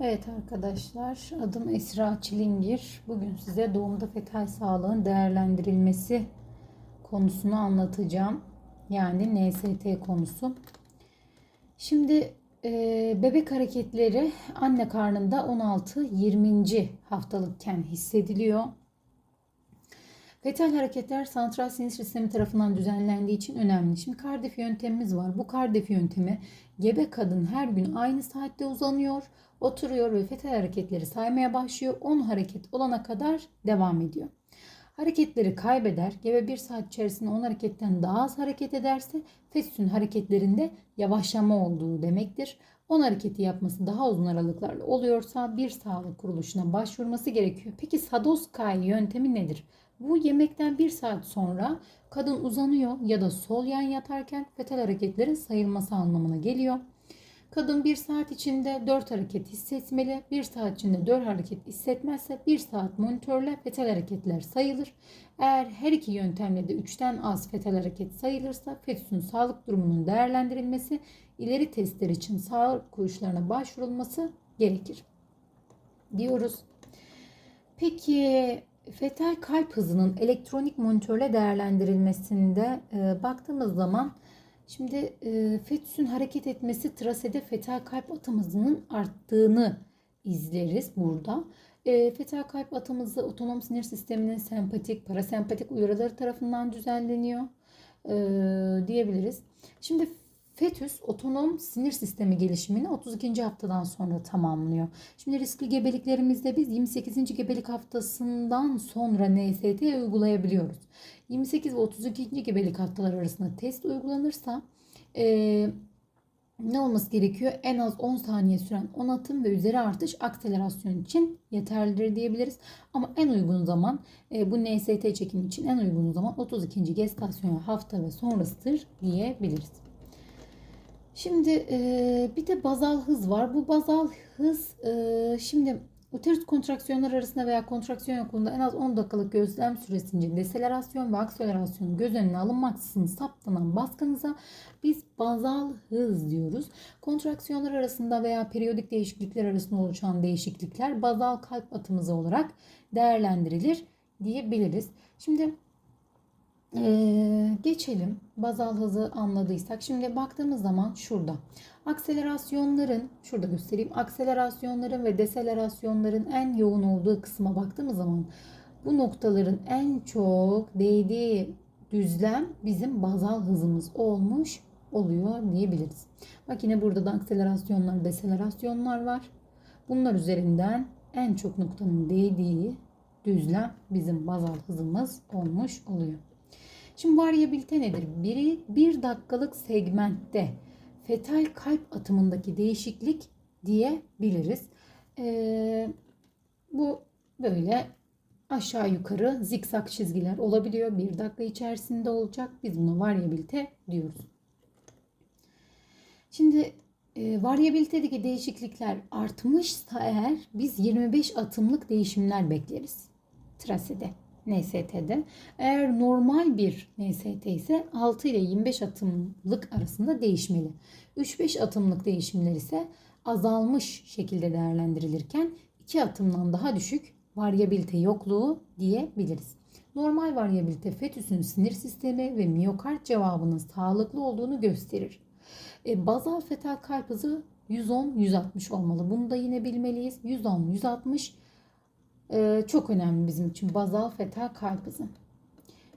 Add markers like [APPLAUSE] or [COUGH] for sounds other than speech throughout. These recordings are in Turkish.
Evet arkadaşlar, adım Esra Çilingir. Bugün size doğumda fetal sağlığın değerlendirilmesi konusunu anlatacağım. Yani NST konusu. Şimdi e, bebek hareketleri anne karnında 16-20. haftalıkken hissediliyor. Fetal hareketler santral sinir sistemi tarafından düzenlendiği için önemli. Şimdi kardef yöntemimiz var. Bu kardef yöntemi gebe kadın her gün aynı saatte uzanıyor, oturuyor ve fetal hareketleri saymaya başlıyor. 10 hareket olana kadar devam ediyor. Hareketleri kaybeder. Gebe bir saat içerisinde 10 hareketten daha az hareket ederse fetüsün hareketlerinde yavaşlama olduğu demektir. 10 hareketi yapması daha uzun aralıklarla oluyorsa bir sağlık kuruluşuna başvurması gerekiyor. Peki Sadoskay yöntemi nedir? Bu yemekten bir saat sonra kadın uzanıyor ya da sol yan yatarken fetal hareketlerin sayılması anlamına geliyor. Kadın bir saat içinde 4 hareket hissetmeli. Bir saat içinde 4 hareket hissetmezse 1 saat monitörle fetal hareketler sayılır. Eğer her iki yöntemle de 3'ten az fetal hareket sayılırsa fetüsün sağlık durumunun değerlendirilmesi, ileri testler için sağlık kuruluşlarına başvurulması gerekir. Diyoruz. Peki fetal kalp hızının elektronik monitörle değerlendirilmesinde e, baktığımız zaman şimdi e, fetüsün hareket etmesi trasede fetal kalp atım hızının arttığını izleriz burada. E, fetal kalp atım hızı otonom sinir sisteminin sempatik, parasempatik uyarıları tarafından düzenleniyor e, diyebiliriz. Şimdi Fetüs otonom sinir sistemi gelişimini 32. haftadan sonra tamamlıyor. Şimdi riskli gebeliklerimizde biz 28. gebelik haftasından sonra NST uygulayabiliyoruz. 28 ve 32. gebelik haftalar arasında test uygulanırsa e, ne olması gerekiyor? En az 10 saniye süren onatım ve üzeri artış akselerasyon için yeterlidir diyebiliriz. Ama en uygun zaman e, bu NST çekimi için en uygun zaman 32. gestasyon hafta ve sonrasıdır diyebiliriz. Şimdi e, bir de bazal hız var. Bu bazal hız e, şimdi uterus kontraksiyonlar arasında veya kontraksiyon yokluğunda en az 10 dakikalık gözlem süresince deselerasyon ve akselerasyon göz önüne alınmaksızın saptanan baskınıza biz bazal hız diyoruz. Kontraksiyonlar arasında veya periyodik değişiklikler arasında oluşan değişiklikler bazal kalp atımızı olarak değerlendirilir diyebiliriz. Şimdi ee, geçelim. Bazal hızı anladıysak. Şimdi baktığımız zaman şurada. Akselerasyonların, şurada göstereyim. Akselerasyonların ve deselerasyonların en yoğun olduğu kısma baktığımız zaman bu noktaların en çok değdiği düzlem bizim bazal hızımız olmuş oluyor diyebiliriz. Bak yine burada da akselerasyonlar, deselerasyonlar var. Bunlar üzerinden en çok noktanın değdiği düzlem bizim bazal hızımız olmuş oluyor. Şimdi varyabilite nedir? Biri bir dakikalık segmentte fetal kalp atımındaki değişiklik diyebiliriz. Ee, bu böyle aşağı yukarı zikzak çizgiler olabiliyor. Bir dakika içerisinde olacak. Biz buna varyabilite diyoruz. Şimdi e, varyabilitedeki değişiklikler artmışsa eğer biz 25 atımlık değişimler bekleriz. Trasede. NST'de. Eğer normal bir NST ise 6 ile 25 atımlık arasında değişmeli. 3-5 atımlık değişimler ise azalmış şekilde değerlendirilirken 2 atımdan daha düşük varyabilite yokluğu diyebiliriz. Normal varyabilite fetüsün sinir sistemi ve miyokard cevabının sağlıklı olduğunu gösterir. E, bazal fetal kalp hızı 110-160 olmalı. Bunu da yine bilmeliyiz. 110-160 ee, çok önemli bizim için bazal fetal kalp hızı.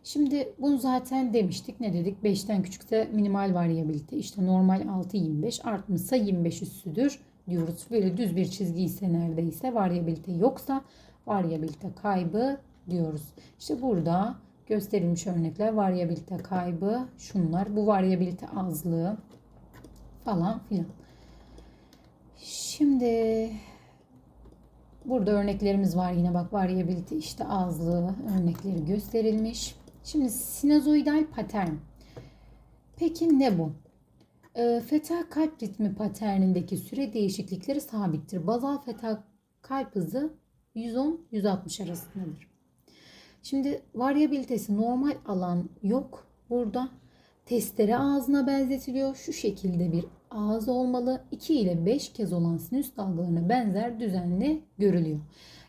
Şimdi bunu zaten demiştik. Ne dedik? 5'ten küçükse minimal varyabilite. İşte normal 6-25 artmışsa 25 üstüdür diyoruz. Böyle düz bir çizgi ise neredeyse varyabilite yoksa varyabilite kaybı diyoruz. İşte burada gösterilmiş örnekler varyabilite kaybı şunlar. Bu varyabilite azlığı falan filan. Şimdi Burada örneklerimiz var yine bak varyability işte azlığı örnekleri gösterilmiş. Şimdi sinusoidal patern. Peki ne bu? E, fetal kalp ritmi paternindeki süre değişiklikleri sabittir. Bazal fetal kalp hızı 110-160 arasındadır. Şimdi varyabilitesi normal alan yok. Burada testere ağzına benzetiliyor. Şu şekilde bir ağız olmalı. 2 ile 5 kez olan sinüs dalgalarına benzer düzenli görülüyor.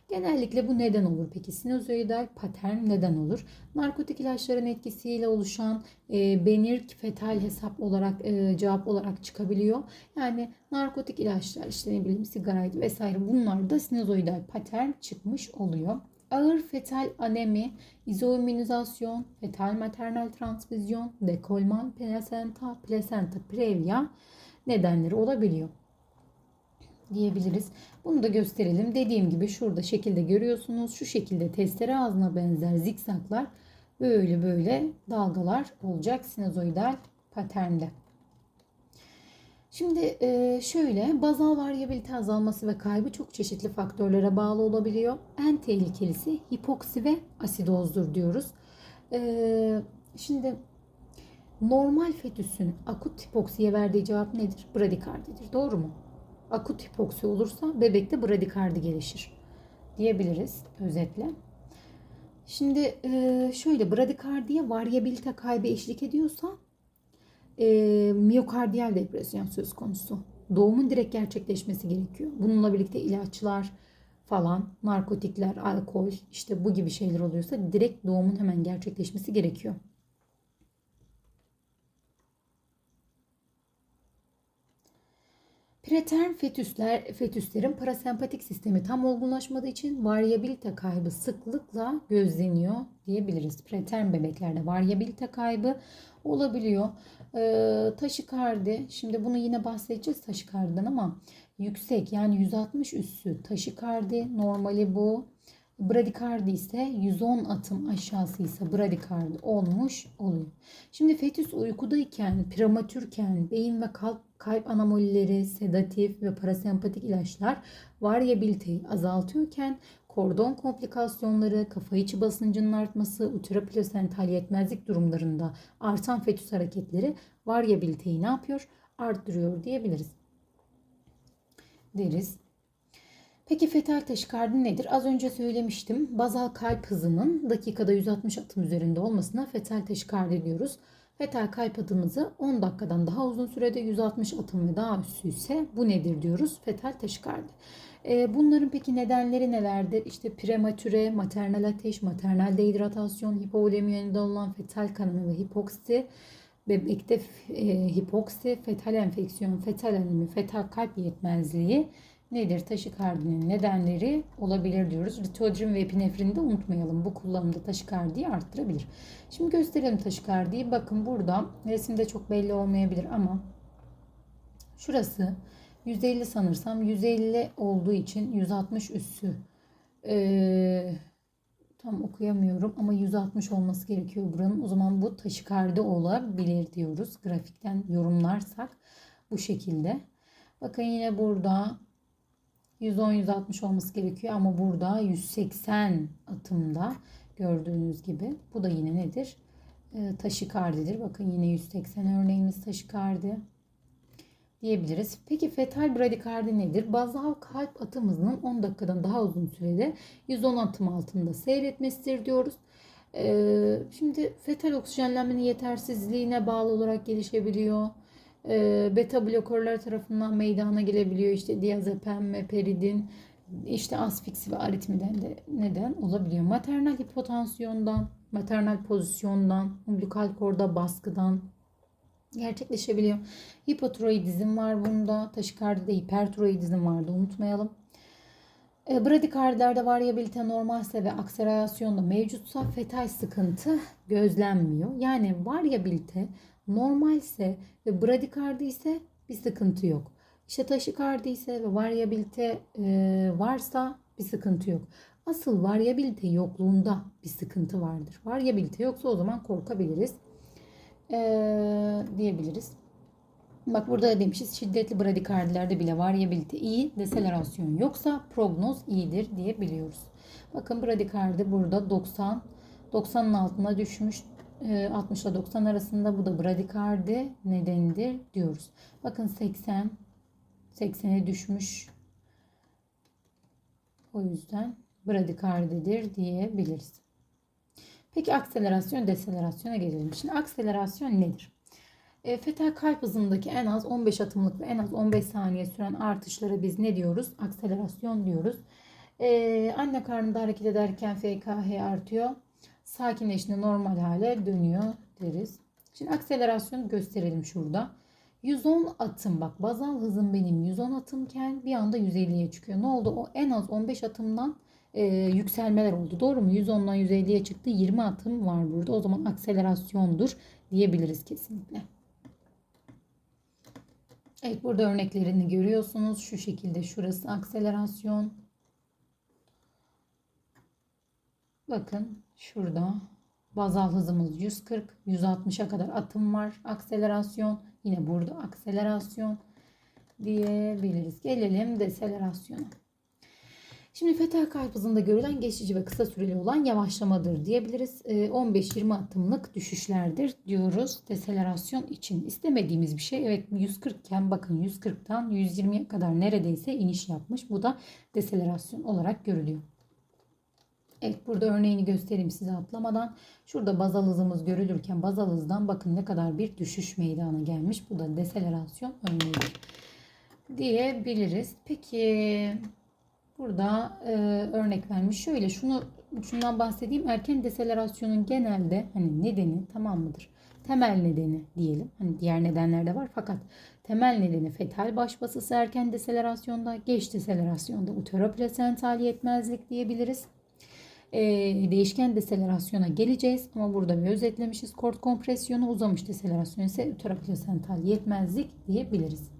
Genellikle bu neden olur peki? Sinüzoidal patern neden olur? Narkotik ilaçların etkisiyle oluşan e, benirk fetal hesap olarak e, cevap olarak çıkabiliyor. Yani narkotik ilaçlar işte ne bileyim sigaraydı vesaire bunlar da sinüzoidal patern çıkmış oluyor. Ağır fetal anemi, izoimmünizasyon, fetal maternal transfüzyon, dekolman plasenta, plasenta previa nedenleri olabiliyor diyebiliriz. Bunu da gösterelim. Dediğim gibi şurada şekilde görüyorsunuz. Şu şekilde testere ağzına benzer zikzaklar böyle böyle dalgalar olacak sinusoidal paternde. Şimdi e, şöyle bazal varyabilite azalması ve kaybı çok çeşitli faktörlere bağlı olabiliyor. En tehlikelisi hipoksi ve asidozdur diyoruz. E, şimdi normal fetüsün akut hipoksiye verdiği cevap nedir? Bradikardidir. Doğru mu? Akut hipoksi olursa bebekte bradikardi gelişir diyebiliriz özetle. Şimdi e, şöyle bradikardiye varyabilite kaybı eşlik ediyorsa e, depresyon söz konusu. Doğumun direkt gerçekleşmesi gerekiyor. Bununla birlikte ilaçlar falan, narkotikler, alkol işte bu gibi şeyler oluyorsa direkt doğumun hemen gerçekleşmesi gerekiyor. Preterm fetüsler, fetüslerin parasempatik sistemi tam olgunlaşmadığı için varyabilite kaybı sıklıkla gözleniyor diyebiliriz. Preterm bebeklerde varyabilite kaybı olabiliyor. Ee, taşikardi, şimdi bunu yine bahsedeceğiz taşikardiden ama yüksek yani 160 üssü taşikardi normali bu. Bradikardi ise 110 atım aşağısı ise bradikardi olmuş oluyor. Şimdi fetüs uykudayken, prematürken beyin ve kalp, kalp anomalileri, sedatif ve parasempatik ilaçlar varyabiliteyi azaltıyorken kordon komplikasyonları, kafa içi basıncının artması, uteroplasental yetmezlik durumlarında artan fetüs hareketleri varyabiliteyi ne yapıyor? Arttırıyor diyebiliriz. Deriz. Peki fetal taşikardi nedir? Az önce söylemiştim. Bazal kalp hızının dakikada 160 atım üzerinde olmasına fetal taşikardi diyoruz. Fetal kalp atımızı 10 dakikadan daha uzun sürede 160 atım ve daha üstü ise bu nedir diyoruz? Fetal taşikardi. Ee, bunların peki nedenleri nelerdir? İşte prematüre, maternal ateş, maternal dehidratasyon, hipovolemi yönünde olan fetal kanama ve hipoksi, bebekte e, hipoksi, fetal enfeksiyon, fetal anemi, fetal kalp yetmezliği, nedir? Taşikardinin nedenleri olabilir diyoruz. Ritodrim ve epinefrini de unutmayalım. Bu kullanımda taşikardiyi arttırabilir. Şimdi gösterelim taşikardiyi. Bakın burada resimde çok belli olmayabilir ama şurası 150 sanırsam 150 olduğu için 160 üssü ee, tam okuyamıyorum ama 160 olması gerekiyor buranın. O zaman bu taşikardi olabilir diyoruz. Grafikten yorumlarsak bu şekilde. Bakın yine burada 110-160 olması gerekiyor ama burada 180 atımda gördüğünüz gibi. Bu da yine nedir? E, taşikardidir. Bakın yine 180 örneğimiz taşikardi diyebiliriz. Peki fetal bradikardi nedir? Bazal kalp atımızın 10 dakikadan daha uzun sürede 110 atım altında seyretmesidir diyoruz. Ee, şimdi fetal oksijenlenmenin yetersizliğine bağlı olarak gelişebiliyor e, beta blokörler tarafından meydana gelebiliyor. İşte diazepam, meperidin, işte asfiksi ve aritmiden de neden olabiliyor. Maternal hipotansiyondan, maternal pozisyondan, umbilikal korda baskıdan gerçekleşebiliyor. Hipotiroidizm var bunda. Taşikardide hipertiroidizm vardı unutmayalım. E, bradikardilerde varyabilite normalse ve akselerasyonda mevcutsa fetal sıkıntı gözlenmiyor. Yani varyabilite normalse ve bradikardi ise bir sıkıntı yok. İşte taşikardi ise ve varyabilite e, varsa bir sıkıntı yok. Asıl varyabilite yokluğunda bir sıkıntı vardır. Varyabilite yoksa o zaman korkabiliriz e, diyebiliriz. Bak burada demişiz şiddetli bradikardilerde bile varyabilite iyi, deselerasyon yoksa prognoz iyidir diyebiliyoruz. Bakın bradikardi burada 90 90'ın altına düşmüş 60 ile 90 arasında bu da bradikardi nedenidir diyoruz. Bakın 80 80'e düşmüş. O yüzden bradikardidir diyebiliriz. Peki akselerasyon, deselerasyona gelelim. Şimdi akselerasyon nedir? E, fetal kalp hızındaki en az 15 atımlık ve en az 15 saniye süren artışlara biz ne diyoruz? Akselerasyon diyoruz. E, anne karnında hareket ederken FKH artıyor. Sakinleştiğinde normal hale dönüyor deriz. Şimdi akselerasyonu gösterelim şurada. 110 atım bak bazal hızım benim 110 atımken bir anda 150'ye çıkıyor. Ne oldu? O en az 15 atımdan e, yükselmeler oldu. Doğru mu? 110'dan 150'ye çıktı. 20 atım var burada. O zaman akselerasyondur diyebiliriz kesinlikle. Evet burada örneklerini görüyorsunuz. Şu şekilde şurası akselerasyon. Bakın şurada bazal hızımız 140, 160'a kadar atım var. Akselerasyon. Yine burada akselerasyon diyebiliriz. Gelelim deselerasyona. Şimdi fetal kalp hızında görülen geçici ve kısa süreli olan yavaşlamadır diyebiliriz. 15-20 atımlık düşüşlerdir diyoruz deselerasyon için. İstemediğimiz bir şey. Evet 140 iken bakın 140'tan 120'ye kadar neredeyse iniş yapmış. Bu da deselerasyon olarak görülüyor. Evet burada örneğini göstereyim size atlamadan. Şurada bazal hızımız görülürken bazal hızdan bakın ne kadar bir düşüş meydana gelmiş. Bu da deselerasyon örneğidir diyebiliriz. Peki burada e, örnek vermiş. Şöyle şunu şundan bahsedeyim. Erken deselerasyonun genelde hani nedeni tamam mıdır? Temel nedeni diyelim. Hani diğer nedenler de var fakat temel nedeni fetal baş basısı erken deselerasyonda, geç deselerasyonda uteroplasental yetmezlik diyebiliriz e, değişken deselerasyona geleceğiz. Ama burada bir özetlemişiz. Kort kompresyonu uzamış deselerasyon ise uteroplasental yetmezlik diyebiliriz.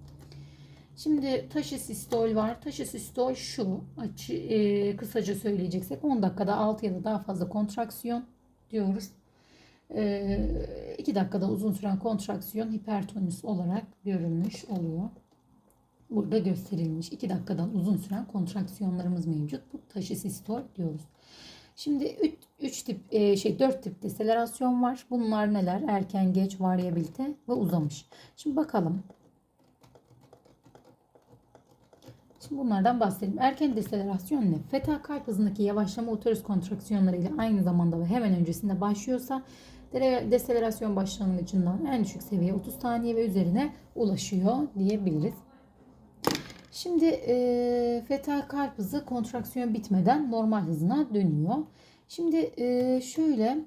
Şimdi taşısistol var. Taşısistol şu açı, e, kısaca söyleyeceksek 10 dakikada 6 ya da daha fazla kontraksiyon diyoruz. 2 e, dakikada uzun süren kontraksiyon hipertonüs olarak görülmüş oluyor. Burada gösterilmiş. 2 dakikadan uzun süren kontraksiyonlarımız mevcut. Bu taşısistol diyoruz. Şimdi 3 tip e, şey 4 tip deselerasyon var. Bunlar neler? Erken, geç, varyabilite ve uzamış. Şimdi bakalım. Şimdi bunlardan bahsedelim. Erken deselerasyon ne? Fetal kalp hızındaki yavaşlama uterus kontraksiyonları ile aynı zamanda ve hemen öncesinde başlıyorsa deselerasyon başlangıcından en düşük seviye 30 saniye ve üzerine ulaşıyor diyebiliriz. Şimdi e, fetal kalp hızı kontraksiyon bitmeden normal hızına dönüyor. Şimdi e, şöyle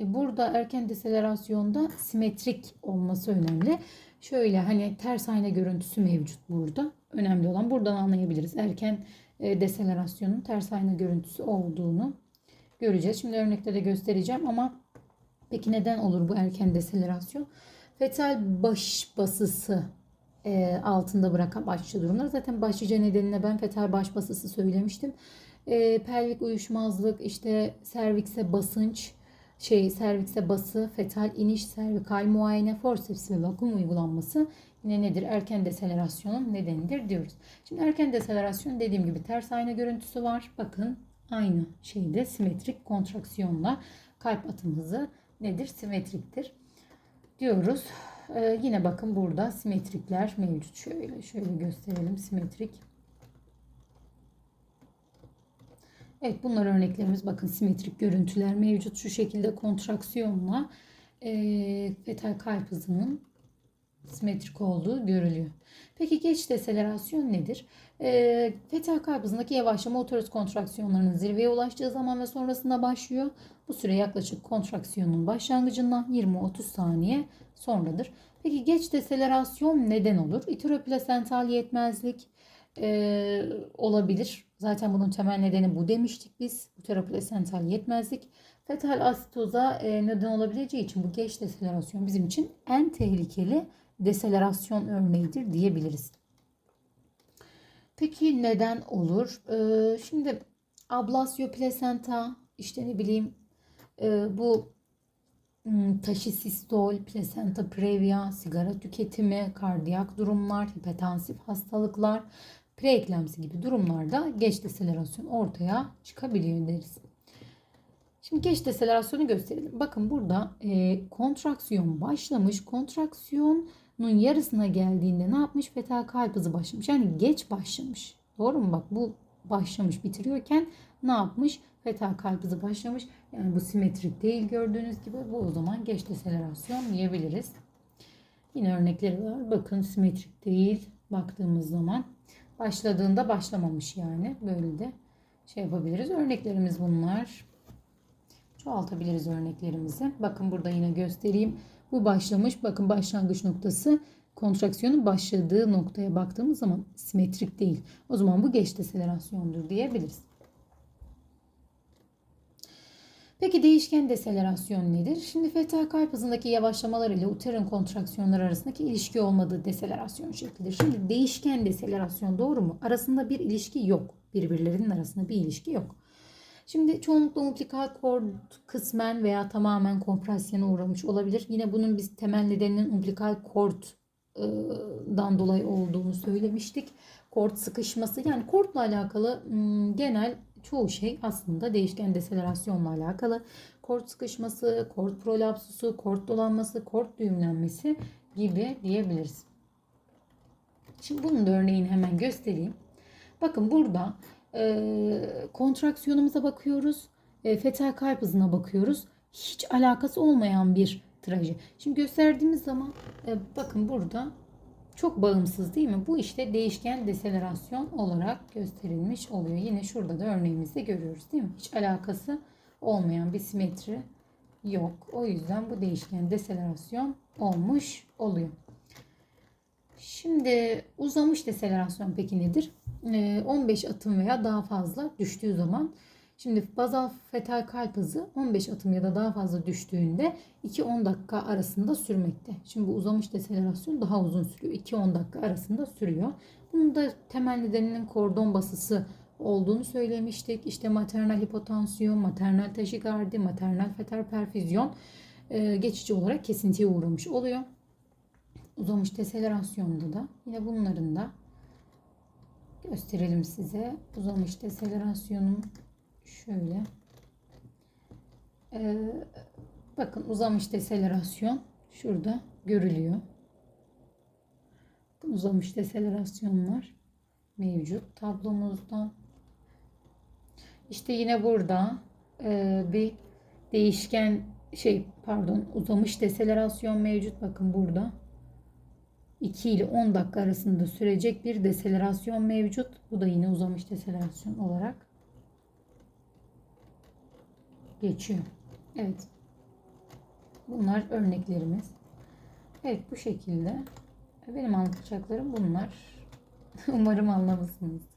e, burada erken deselerasyonda simetrik olması önemli. Şöyle hani ters ayna görüntüsü mevcut burada. Önemli olan buradan anlayabiliriz. Erken e, deselerasyonun ters ayna görüntüsü olduğunu göreceğiz. Şimdi örnekte de göstereceğim ama peki neden olur bu erken deselerasyon? Fetal baş basısı e, altında bırakan başlıca durumlar. Zaten başlıca nedenine ben fetal baş basısı söylemiştim. E, pelvik uyuşmazlık, işte servikse basınç, şey servikse bası, fetal iniş, servikal muayene, forceps ve vakum uygulanması yine nedir? Erken deselerasyonun nedenidir diyoruz. Şimdi erken deselerasyon dediğim gibi ters ayna görüntüsü var. Bakın aynı şeyde simetrik kontraksiyonla kalp atım hızı nedir? Simetriktir diyoruz. Ee, yine bakın burada simetrikler mevcut. Şöyle şöyle gösterelim simetrik. Evet bunlar örneklerimiz. Bakın simetrik görüntüler mevcut. Şu şekilde kontraksiyonla e, fetal kalp hızının simetrik olduğu görülüyor. Peki geç deselerasyon nedir? E, fetal kalp hızındaki yavaşlama uterus kontraksiyonlarının zirveye ulaştığı zaman ve sonrasında başlıyor. Bu süre yaklaşık kontraksiyonun başlangıcından 20-30 saniye sonradır. Peki geç deselerasyon neden olur? İteroplasental yetmezlik e, olabilir. Zaten bunun temel nedeni bu demiştik biz. Uteroplasental yetmezlik. Fetal asitoza e, neden olabileceği için bu geç deselerasyon bizim için en tehlikeli deselerasyon örneğidir diyebiliriz. Peki neden olur? Ee, şimdi ablasyo plasenta işte ne bileyim e, bu hmm, taşisistol, plasenta previa, sigara tüketimi, kardiyak durumlar, hipertansif hastalıklar, preeklemsi gibi durumlarda geç deselerasyon ortaya çıkabiliyor deriz. Şimdi geç deselerasyonu gösterelim. Bakın burada e, kontraksiyon başlamış. Kontraksiyonun yarısına geldiğinde ne yapmış? Fetal kalp hızı başlamış. Yani geç başlamış. Doğru mu? Bak bu başlamış bitiriyorken ne yapmış? Fetal kalp hızı başlamış. Yani bu simetrik değil gördüğünüz gibi. Bu o zaman geç deselerasyon diyebiliriz. Yine örnekleri var. Bakın simetrik değil baktığımız zaman. Başladığında başlamamış yani. Böyle de şey yapabiliriz. Örneklerimiz bunlar. Çoğaltabiliriz örneklerimizi. Bakın burada yine göstereyim. Bu başlamış. Bakın başlangıç noktası kontraksiyonun başladığı noktaya baktığımız zaman simetrik değil. O zaman bu geç deselerasyondur diyebiliriz. Peki değişken deselerasyon nedir? Şimdi fetal kalp hızındaki yavaşlamalar ile uterin kontraksiyonlar arasındaki ilişki olmadığı deselerasyon şeklidir. Şimdi değişken deselerasyon doğru mu? Arasında bir ilişki yok. Birbirlerinin arasında bir ilişki yok. Şimdi çoğunlukla umbilikal kord kısmen veya tamamen kompresyona uğramış olabilir. Yine bunun biz temel nedeninin umbilikal korddan dolayı olduğunu söylemiştik. Kort sıkışması yani kortla alakalı genel çoğu şey aslında değişken deselerasyonla alakalı. Kort sıkışması, kort prolapsusu, kort dolanması, kort düğümlenmesi gibi diyebiliriz. Şimdi bunun da örneğini hemen göstereyim. Bakın burada e, kontraksiyonumuza bakıyoruz. E, fetal kalp hızına bakıyoruz. Hiç alakası olmayan bir traje. Şimdi gösterdiğimiz zaman e, bakın burada çok bağımsız değil mi? Bu işte değişken deselerasyon olarak gösterilmiş oluyor. Yine şurada da örneğimizde görüyoruz değil mi? Hiç alakası olmayan bir simetri yok. O yüzden bu değişken deselerasyon olmuş oluyor. Şimdi uzamış deselerasyon peki nedir? 15 atım veya daha fazla düştüğü zaman Şimdi bazal fetal kalp hızı 15 atım ya da daha fazla düştüğünde 2-10 dakika arasında sürmekte. Şimdi bu uzamış deselerasyon daha uzun sürüyor. 2-10 dakika arasında sürüyor. Bunun da temel nedeninin kordon basısı olduğunu söylemiştik. İşte maternal hipotansiyon, maternal taşikardi, maternal fetal perfüzyon e, geçici olarak kesintiye uğramış oluyor. Uzamış deselerasyonda da yine bunların da gösterelim size. Uzamış deselerasyonun Şöyle. Ee, bakın uzamış deselerasyon şurada görülüyor. Uzamış deselerasyonlar mevcut tablomuzda. İşte yine burada e, bir değişken şey pardon uzamış deselerasyon mevcut. Bakın burada 2 ile 10 dakika arasında sürecek bir deselerasyon mevcut. Bu da yine uzamış deselerasyon olarak geçiyor. Evet. Bunlar örneklerimiz. Evet bu şekilde. Benim anlatacaklarım bunlar. [LAUGHS] Umarım anlamışsınız.